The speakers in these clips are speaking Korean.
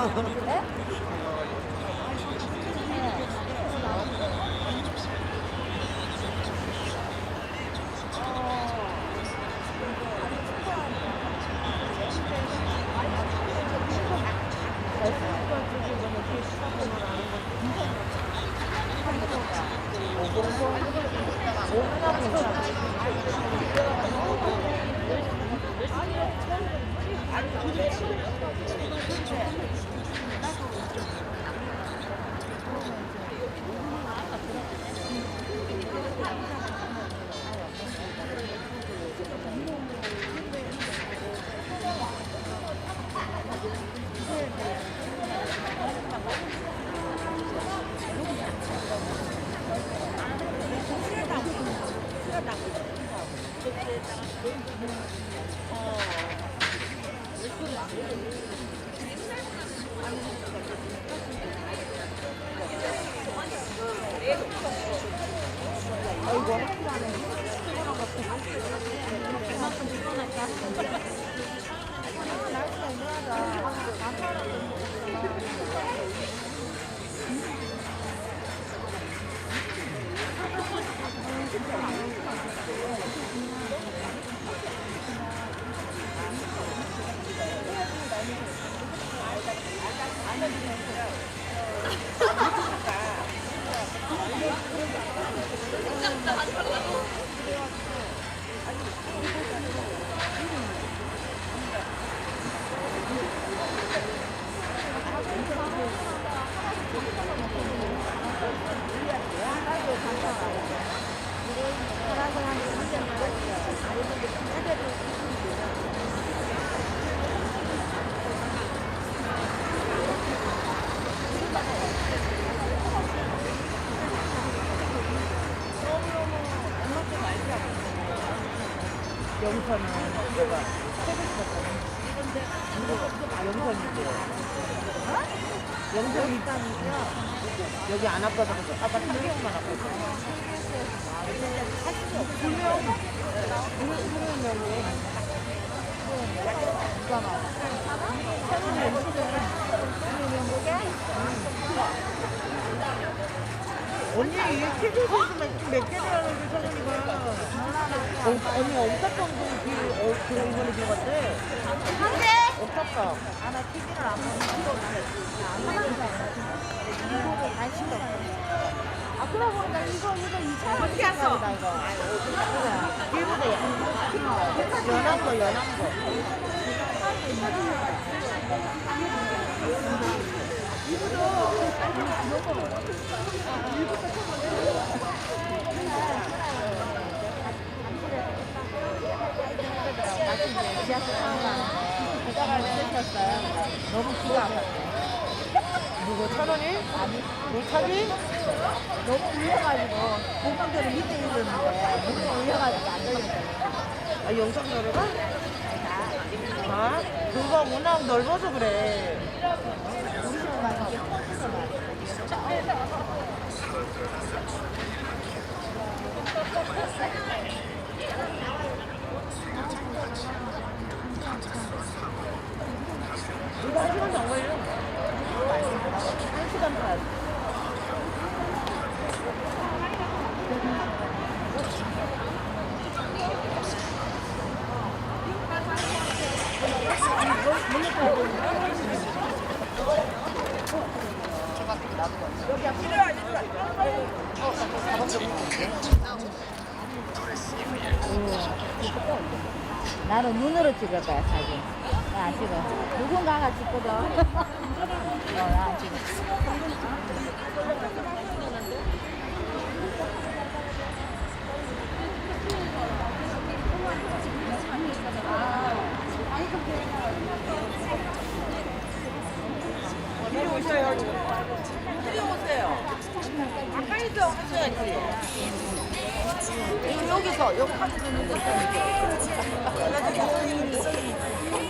É? Yeah. 영선은 아 영선인데 영선 일단은요 여기 안 아파서 그래서 아까 한명만 아파서 두명 두명 명이 나와 언니 이 렇게 해주시면 몇 개를 하는데 성훈이가 어, 언니 엄청 그 어, 그 이번에 비갔대 한대 없었다. 아, 나 TV를 안안 하면서 이거도 관심도 없어. 아, 그러고 보니까 이거, 이거 2차 어떻게 했어? 나 이거. 일본에 연한 거 연한 거. 지하철 타고 가는 기가 막혔어요. 너무 기가 아팠어요. 누구 천원이? 아니. 물타기? 너무 울려가지고 공방대로 밑에 있었는데 너무 울려가지고 안 들렸어요. 아, 영상 노래가? 아, 그거 워낙 넓어서 그래. 우리 집에 가서 터져서 말 이거 한 시간도 안 걸려. 한 시간 반. 나는 눈으로 찍을 거야 사진. 나 안 찍어. 누군가가 찍거든. 어, 하셔야지. 이거 여기서, 여기 가서 있는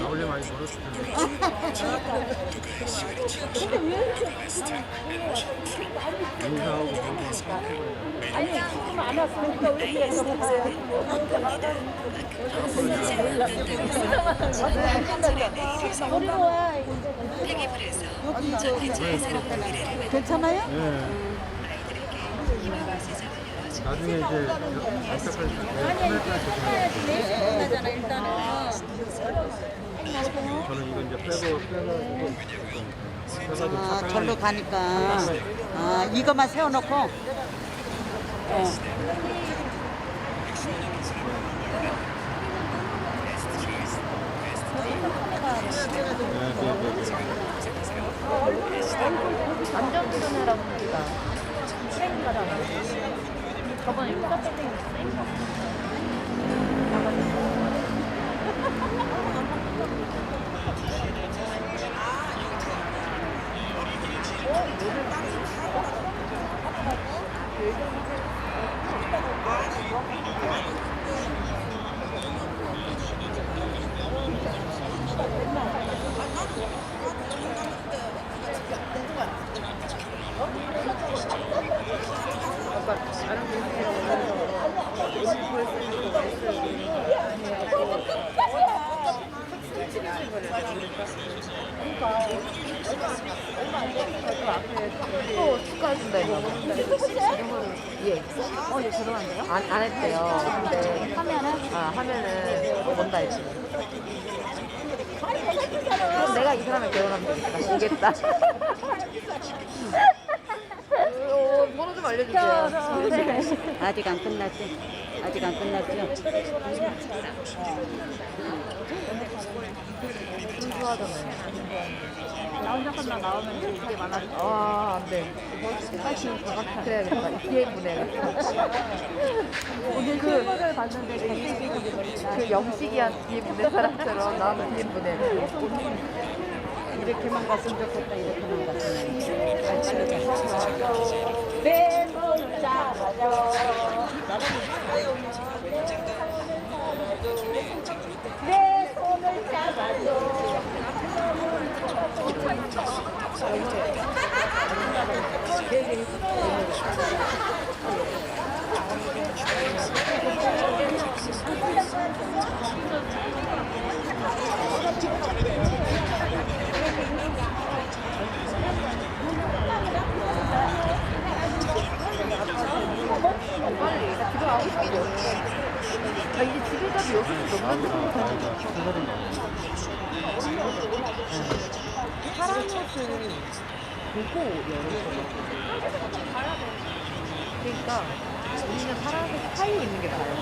나올래 많이 벌었을 텐데. 인사하고 그러고 아니 지금 안 왔으니까 왜 이렇게 해서 가요? 버리고 와 괜찮아요? 예. 나중에 이제 안타까울 때 나잖아 일단은 저는 이거 이제 빼고 빼가지고 아, 차 절로 가니까. 아, 이것만 세워놓고? 어. 완전 불편해라고 우리가 트레이닝 가잖아 저번에 이거 깜빡이 있었네 또 축하해준다 이거 예. 어, 이제 들어간대요? 안, 안 했대요. 근데 하면은? 아, 하면은 뭔다 했지. 그럼 내가 이 사람을 결혼하면 되겠다. 되겠다. 어, 번호 좀 알려주세요. 아직 안 끝났지? 아직 안 끝났죠? 나 혼자 끝나 나오면 되게 많아져. 아, 안 돼. 사실 가각해야겠다. 뒤에 보내야겠다. 오늘 그- 실물을 봤는데 잘생기셨거든요. 그 영식이한 뒤에 보낸 사람처럼 나도 뒤에 보내야겠다. 이렇게만 갔으면 좋겠다, 이렇게만 갔으면. 내 손을 잡아줘. 내 손을 잡아줘. 빨리 아, 이제 지금까지 여기서 너무 파란 옷은 보고 여는 그러니까 우리는 파란색 사이에 있는 게 나아요.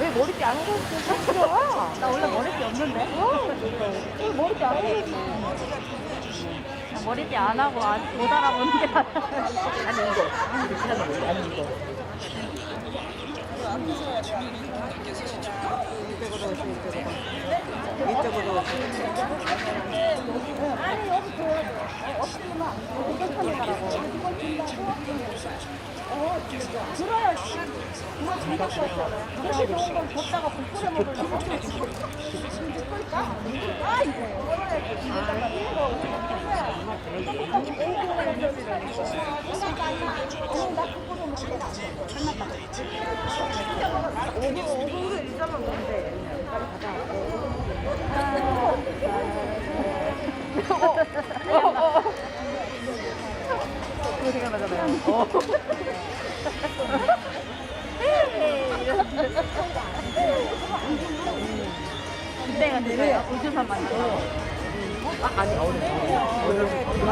왜 머리띠 안 하고 있어? 나 원래 머리띠 없는데? 왜 머리띠 안 하고? 머리띠 안 하고 안, 못 알아보는 게 나아. 아니 이거 이렇 게 하는 거 아니 이거 이쪽으로 그거 생각나잖아요. 어. 그때가 되나요? 우주선. 아 아니 오늘 오늘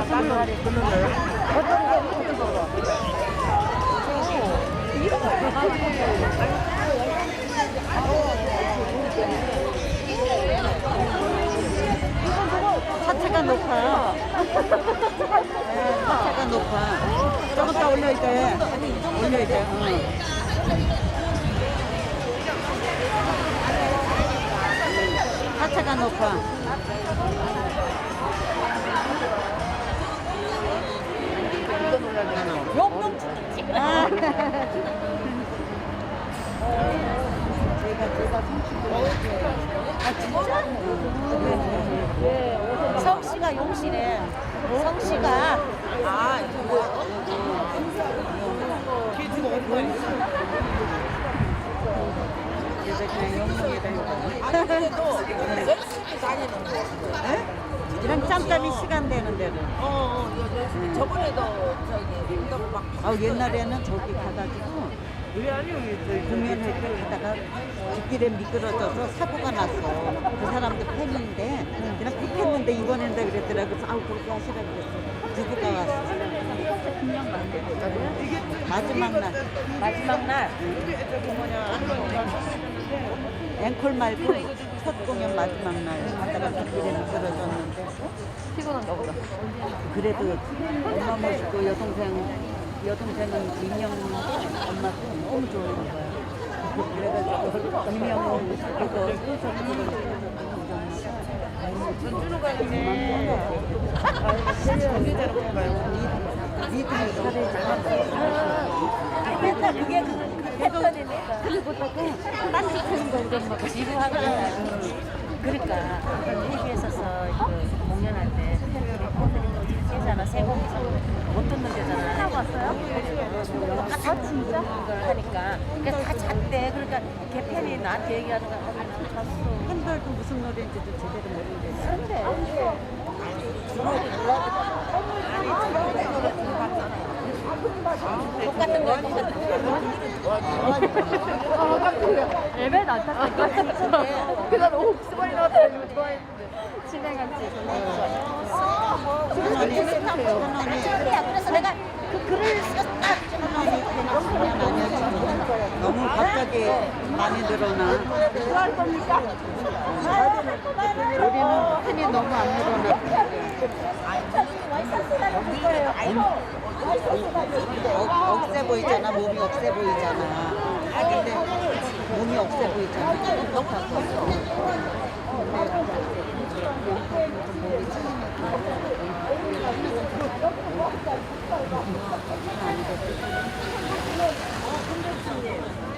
딴거 끊는데 어떤 거, 어떤 거? 차체가 높아요. 네, 차체가 높아. 조금 더 올려야 돼. 올려야 돼. 응. 차체가 높아. 이거 놀라야 아. 제가 성씨가 용씨래. 성씨가 아 이런 짬짬이 시간 되는 데는. 어, 어, 열심히 저번에도 저기 운동 막 아 옛날에는 저기 가가지고 왜 아니요 공연할 때 가다가 뒷길에 미끄러져서 사고가 났어. 그 사람도 팬인데 그냥 픽했는데 입원한다 그랬더라고. 그래서 아우 그렇게 하시라 그랬어. 누구가 왔어? 마지막 날 마지막 날. 앵콜 말고 첫 공연 마지막 날 가다가 뒷길에 미끄러졌는데 피곤한가 보다. 그래도 엄마 모시고 여동생 여동생은 민영 엄마도 너무 좋아하는 거야. 그래가지고 민영 모시고 전준우가 이제 경기자로 가요 니들이 살을 잘한다. 맨날 그게 그 패턴이니까. 그리고다가 딴짓하는 거 팬들이 팬들이 뛰잖아 세 곡이서 못 듣는 데잖아 하고 왔어요? 아 진짜? 하니까 그러니까 다 잤대 그러니까 걔 팬이 나한테 얘기하는 거야 아 잤어 팬들도 무슨 노래인지도 제대로 모르는데. 똑같은 거야 똑같은 거 레벨 낮았으니까. 그날 너무 옥스머리 나왔다 이거 좋아했는데. 진행한지 천원이 천원이 그래서 내가 그 글을 썼다. 너무 갑자기 많이 늘어나. 우리는 팬이 너무 안 늘어나. 억, 억세 보이잖아. 몸이 억세 보이잖아. 아, 근데 몸이 억세 보이잖아. 똑같아.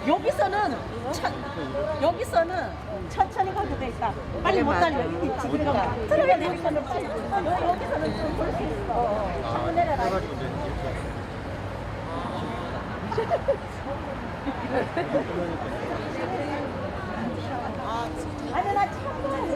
여기서는 천, 여기서는 천천히 가도 돼 있다. 빨리 못 달려. 지금 들어야 되니까 여기서는 좀 볼수 있어. 자꾸 내려라. 아니 나 처음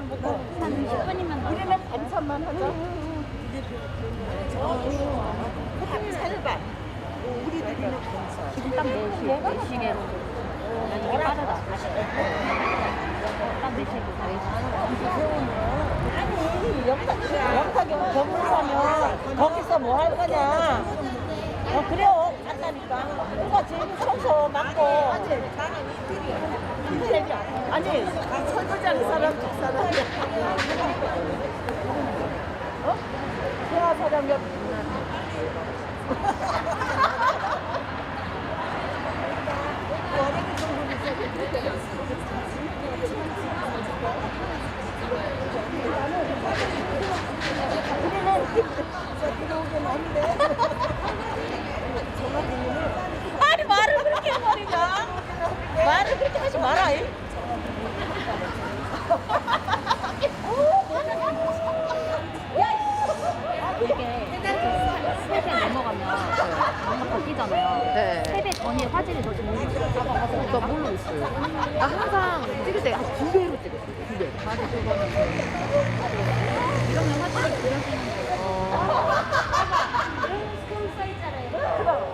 한 10분이면 우리는 반찬만 하자. 살반. 우리들이는 반찬. 지금 딱 4시, 4시계로. 이게 빠르다. 딱 4시에 아니 영탁 영탁이 건물 사면 거기서 뭐 할 거냐? 어 그래요 간다니까. 누가 제일 청소 맡고. 이태리야. 아니 설거지하는 사람 두 사람이야. 어? 대화 사람 옆. 아니 말을 그렇게 해버리냐? 말을 그렇게 하지 마라. 이. 이게 세배 넘어가면 뭔가 바뀌잖아요. 네. 세배 전에 화질이 더 좋은 거 나 모르겠어요. 나 항상 찍을 때 한 두 배로 찍었어요. 두 배. 맞아, 그거는. 이러면 화질이 그려지는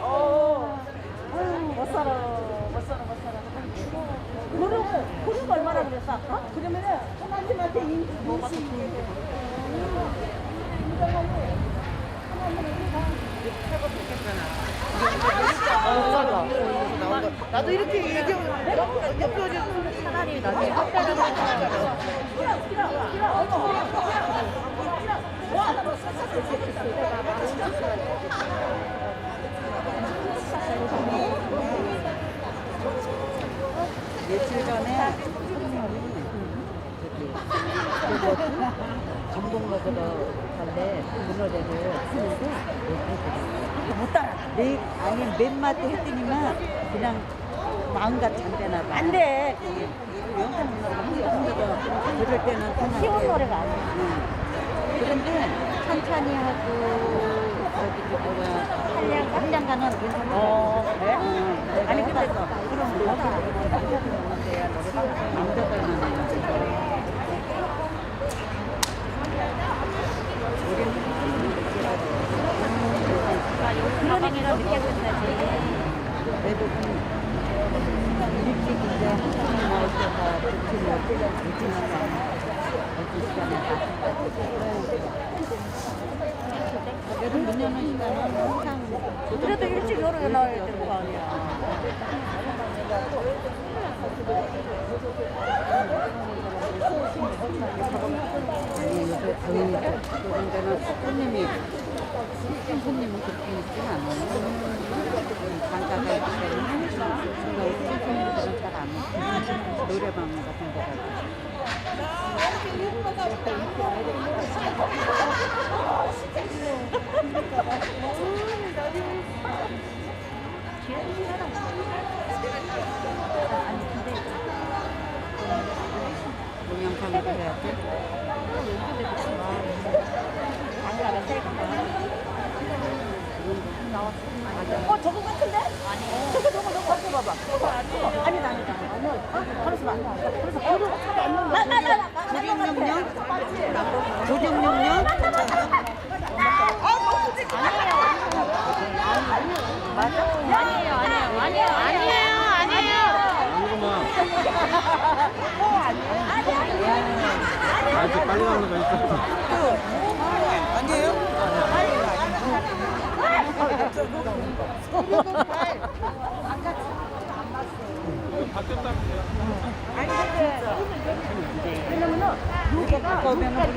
어. 아유, 못 살아. 못 살아, 못 살아. 그러고, 그러고 얼마나 그랬어? 아까? 그러면은 하나님한테 인, 인식. 어, 맞아. 나도 이렇게 얘기하면 옆에 차라리 나중에 확대를 하면 며칠 전에 전복 먹으러 갈래 문어대를 하는데 못 따라 내 아니 맨 마디 했더니만 그냥 마음같이 안 되나 봐. 안 돼. 영상 문어를 그럴 때는 그냥 쉬운 노래가 아니에요. 응. 그런데 천천히 하고 저기 뭐야 한량 한량가는 괜찮아. 어, 그래? 응. 아니, 근데 그럼 거기 남자들 오는데야 노래방 남자들만 해야지. 그래도 일찍 노래가 나와야 되는 거 아니야. 노래방 같은 데 가고 동영상으로 해야지. 장갑에 셀카 어, 저거 같은데? 아니. 저거, 저거, 저거 갖고 봐봐. 아니다, 아니다. 아니야. 그래서 안 돼. 그래서 그거 안 나, 나, 나, 나, 나. 조정용령? 조정용령? 아니에요, 아니에요, 아니에요, 아니에요, 아니에요. 아, 이렇게 빨리 나오는 거 있어. 가까우면 물론 안 걸릴 것 같아. 잘 나오지?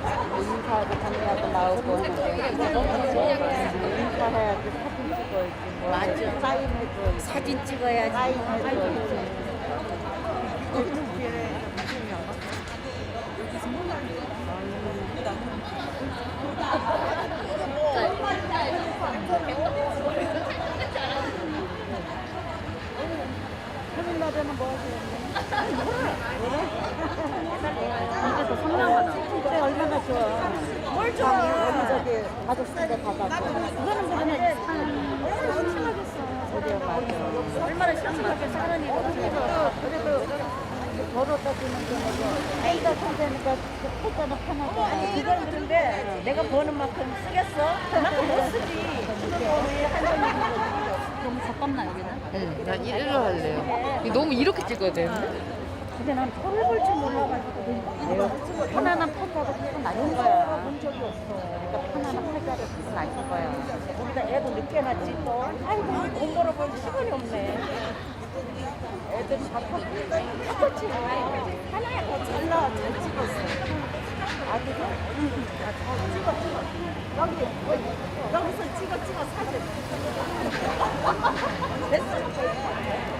인사하고 다 나오고 인사해야지 사진 찍어야지 뭐 맞아. 사인해줘야지 사진 찍어야지. 사인해줘야지 설날에는 뭐 하세요? 이게 더 선명하다. 그래 얼마나 좋아. 뭘 좋아? 여기 저기 가족들에 가가지고. 그거는 모르네. 그래 맞아. 얼마나 심심하게 사는 이거 그래도 걸어 다니는 게 아이가 상대니까 패자는 편하잖아. 그건 그런데 내가 버는 만큼 쓰겠어? 그만큼 못 쓰지. 너무 가깝나 여기는? 응, 난 일로 할래요. 너무 이렇게 찍어야 되는데? 근데 난 털을 볼줄 몰라가지고 편안한 패자를 계속 낳는 거야. 본 적이 없어. 그러니까 편안한 패자를 계속 낳는 거야. 우리가 애도 늦게 낳지 또 아이고 공부를 볼 시간이 없네. 애들이 다 컸지 하나야 더잘 나와 잘 찍었어. 아들이? 응잘 찍어 찍어. 여기 여기서 찍어 찍어 사진. 앞에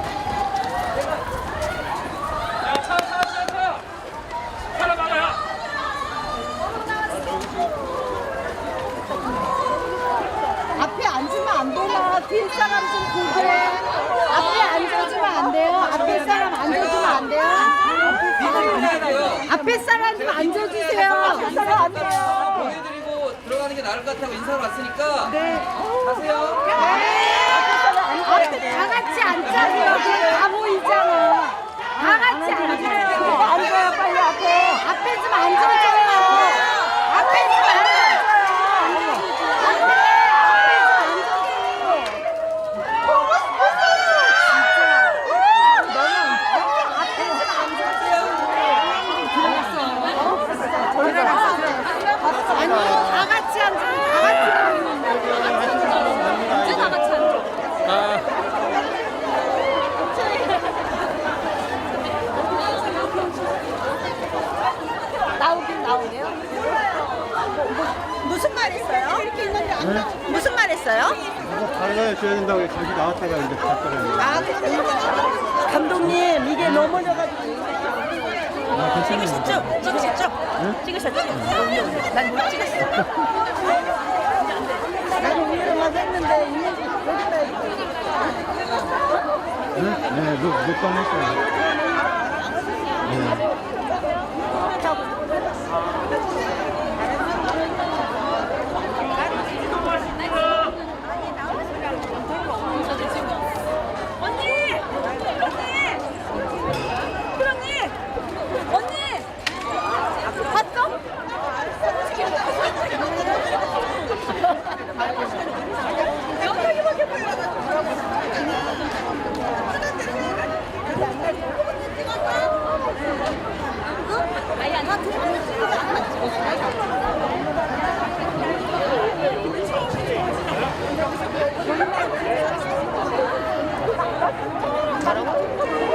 감사합니다. 몇번 했어요. 네. 언니! 봤어? 我才想。